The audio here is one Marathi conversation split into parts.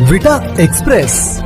विटा एक्सप्रेस.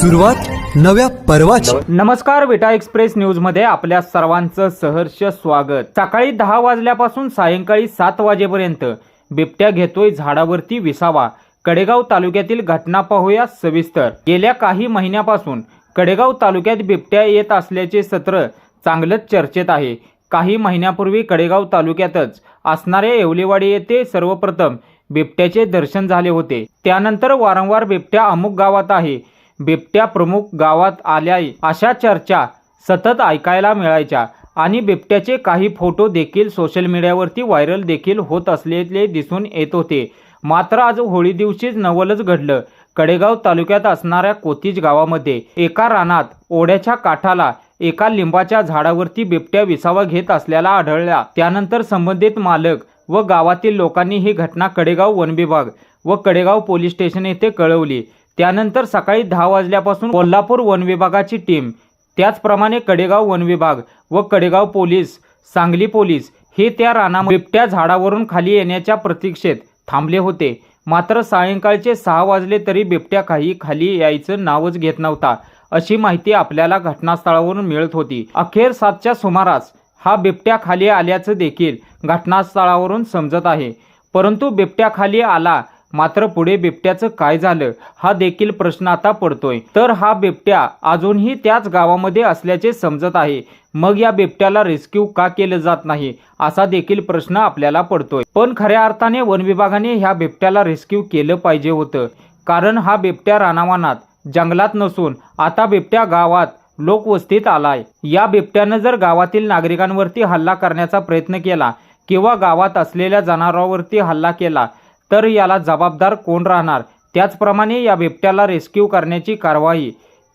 सुरुवात नव्या पर्वाची. नमस्कार विटा एक्सप्रेस न्यूजमध्ये आपल्या सर्वांचं सहर्ष स्वागत. सकाळी दहा वाजल्यापासून सायंकाळी सात वाजेपर्यंत बिबट्या घेतोय झाडावरती विसावा. कडेगाव तालुक्यातील घटना पाहूया सविस्तर. गेल्या काही महिन्यापासून कडेगाव तालुक्यात बिबट्या येत असल्याचे सत्र चांगलंच चर्चेत आहे. काही महिन्यापूर्वी कडेगाव तालुक्यातच असणाऱ्या येवलेवाडी येथे सर्वप्रथम बिबट्याचे दर्शन झाले होते. त्यानंतर वारंवार बिबट्या अमुक गावात आहे. बिबट्या प्रमुख गावात आल्या अशा चर्चा सतत ऐकायला मिळायच्या आणि बिबट्याचे काही फोटो देखील सोशल मीडियावरती व्हायरल देखील होत असलेले दिसून येत होते. मात्र आज होळी दिवशीच नवलच घडलं. कडेगाव तालुक्यात असणाऱ्या कोतीज गावामध्ये एका रानात ओढ्याच्या काठाला एका लिंबाच्या झाडावरती बिबट्या विसावा घेत असल्याला आढळला. त्यानंतर संबंधित मालक व गावातील लोकांनी ही घटना कडेगाव वन विभाग व कडेगाव पोलीस स्टेशन येथे कळवली. त्यानंतर सकाळी दहा वाजल्यापासून कोल्हापूर वन विभागाची टीम त्याचप्रमाणे कडेगाव वन विभाग व कडेगाव पोलीस सांगली पोलीस हे त्या राना बिबट्या झाडावरून खाली येण्याच्या प्रतीक्षेत थांबले होते. मात्र सायंकाळचे सहा वाजले तरी बिबट्या काही खाली यायचं नावच घेत नव्हता अशी माहिती आपल्याला घटनास्थळावरून मिळत होती. अखेर सातच्या सुमारास हा बिबट्या खाली आल्याचं देखील घटनास्थळावरून समजत आहे. परंतु बिबट्याखाली आला मात्र पुढे बिबट्याचं काय झालं हा देखील प्रश्न आता पडतोय. तर हा बिबट्या अजूनही त्याच गावामध्ये असल्याचे समजत आहे. मग या बिबट्याला रेस्क्यू का केलं जात नाही असा देखील प्रश्न आपल्याला पडतोय. पण खऱ्या अर्थाने वन विभागाने ह्या बिबट्याला रेस्क्यू केलं पाहिजे होतं. कारण हा बिबट्या रानावानात जंगलात नसून आता बिबट्या गावात लोकवस्तीत आलाय. या बिबट्यानं जर गावातील नागरिकांवरती हल्ला करण्याचा प्रयत्न केला किंवा गावात असलेल्या जनावरांवरती हल्ला केला तर याला जबाबदार कोण राहणार? त्याचप्रमाणे या बिबट्याला रेस्क्यू करण्याची कारवाई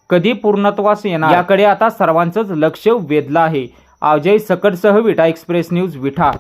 कधी पूर्णत्वास येणार? याकडे आता सर्वांचंच लक्ष वेधलं आहे. अजय सकटसह विटा एक्सप्रेस न्यूज विठा